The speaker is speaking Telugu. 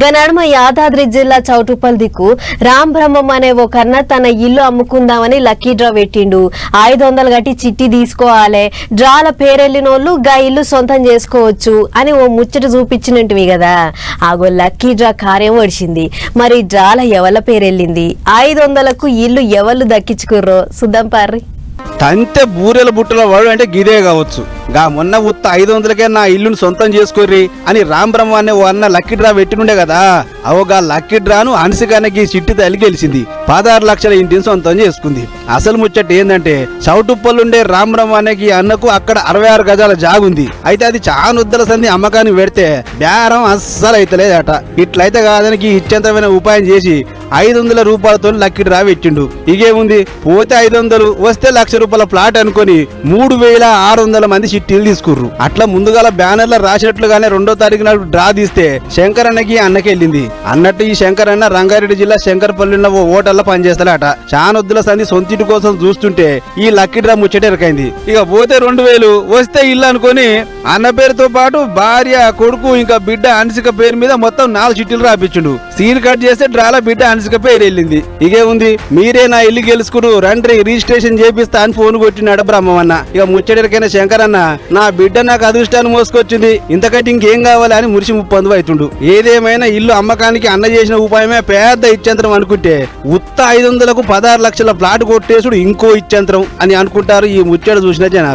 గనడమ యాదాద్రి జిల్లా చౌటుప్పల్ దిక్కు రామ్ బ్రహ్మం అనే ఓ కన్న తన ఇల్లు అమ్ముకుందామని లక్కీ డ్రా పెట్టిండు. ఐదు వందలు కట్టి చిట్టి తీసుకోవాలి. డ్రాల పేరెళ్ళినోళ్ళు గా ఇల్లు సొంతం చేసుకోవచ్చు అని ఓ ముచ్చట చూపించినట్టువి కదా. ఆగో లక్కీ డ్రా కార్యం వడిచింది మరి డ్రాల ఎవల పేరెళ్ళింది? ఐదు వందలకు ఇల్లు ఎవళ్ళు దక్కించుకుర్రో? సుద్దం పార్రి. తంతే బూరెల బుట్టల వాడు అంటే గిదే కావచ్చు. గా మొన్న ఉత్త ఐదు వందలకే నా ఇల్లుని సొంతం చేసుకోర్రి అని రామ్ బ్రహ్మ అనే ఓ అన్న లక్కీ డ్రా పెట్టినుండే కదా. అవగా లక్కీ డ్రాను అనిసిగానికి చిట్టి తల్లి గెలిచింది. పదహారు లక్షల ఇంటిని సొంతం చేసుకుంది. అసలు ముచ్చట ఏంటంటే చౌటుప్పలుండే రామ్ బ్రహ్మ అనేకి అన్నకు అక్కడ అరవై ఆరు గజాల జాగుంది. అయితే అది చాలా ఉద్దల సంది అమ్మకానికి పెడితే బేరం అస్సలు అయితలేదట ఇట్లయితే కాదానికి ఇచ్చంతమైన ఉపాయం చేసి ఐదు వందల రూపాయలతో లక్కీ డ్రా పెట్టిండు. ఇగేముంది? పోతే ఐదు వందలు వస్తే లక్ష రూపాయలు ప్లాట్ అనుకొని మూడు వేల ఆరు వందల మంది చిట్టీలు తీసుకుర్రు. అట్లా ముందుగాల బ్యానర్లో రాసినట్లుగానే రెండో తారీఖు నాడు డ్రా తీస్తే శంకర్ అన్నకి అన్నకి వెళ్ళింది. అన్నట్టు ఈ శంకర్ అన్న రంగారెడ్డి జిల్లా శంకర్పల్లిలో ఓ హోటల్లో పనిచేస్తాడట చానొద్దుల సంధి సొంతింటి కోసం చూస్తుంటే ఈ లక్కీ డ్రా ముచ్చట ఎరకైంది. ఇక పోతే రెండు వేలు వస్తే ఇల్లు అనుకొని అన్న పేరుతో పాటు భార్య కొడుకు ఇంకా బిడ్డ అనిసిక పేరు మీద మొత్తం నాలుగు చిట్టీలు రాపించుడు సీన్ కట్ చేస్తే డ్రాల బిడ్డ అనిసిక పేరు వెళ్ళింది. ఇగే ఉంది మీరే నా ఇల్లు గెలుచుకురు రండి రిజిస్ట్రేషన్ చేపిస్తా అని ఫోన్ కొట్టినాడు బ్రహ్మవన్న ఇక ముచ్చటరికైన శంకర్ అన్న నా బిడ్డ నాకు అదృష్టాన్ని మోసుకొచ్చింది ఇంతకంటే ఇంకేం కావాలి అని మురిసి ముప్పందు అవుతుండు ఏదేమైనా ఇల్లు అమ్మకానికి అన్న చేసిన ఉపాయమే పెద్ద ఇచ్చంతరం అనుకుంటే ఉత్త ఐదు వందలకు పదహారు లక్షల ప్లాట్ కొట్టేసుడు ఇంకో ఇచ్చంతరం అని అనుకుంటారు ఈ ముచ్చట చూసిన జనాలు.